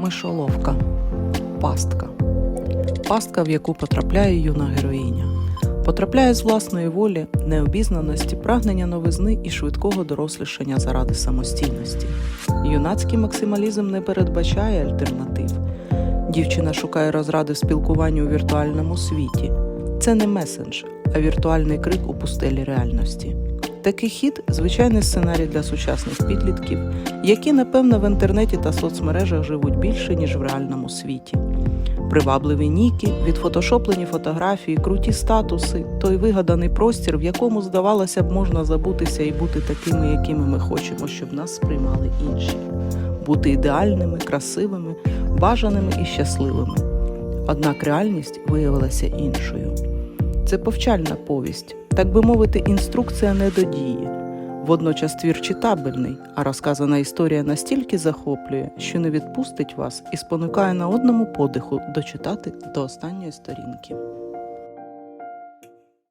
Мишоловка. Пастка. Пастка, в яку потрапляє юна героїня. Потрапляє з власної волі, необізнаності, прагнення новизни і швидкого дорослішання заради самостійності. Юнацький максималізм не передбачає альтернатив. Дівчина шукає розради в спілкуванні у віртуальному світі. Це не месендж, а віртуальний крик у пустелі реальності. Такий хід звичайний сценарій для сучасних підлітків, які, напевно, в інтернеті та соцмережах живуть більше, ніж в реальному світі. Привабливі ніки, відфотошоплені фотографії, круті статуси, той вигаданий простір, в якому, здавалося б, можна забутися і бути такими, якими ми хочемо, щоб нас сприймали інші, бути ідеальними, красивими, бажаними і щасливими. Однак реальність виявилася іншою. Це повчальна повість, так би мовити, інструкція не до дії. Водночас твір читабельний, а розказана історія настільки захоплює, що не відпустить вас і спонукає на одному подиху дочитати до останньої сторінки.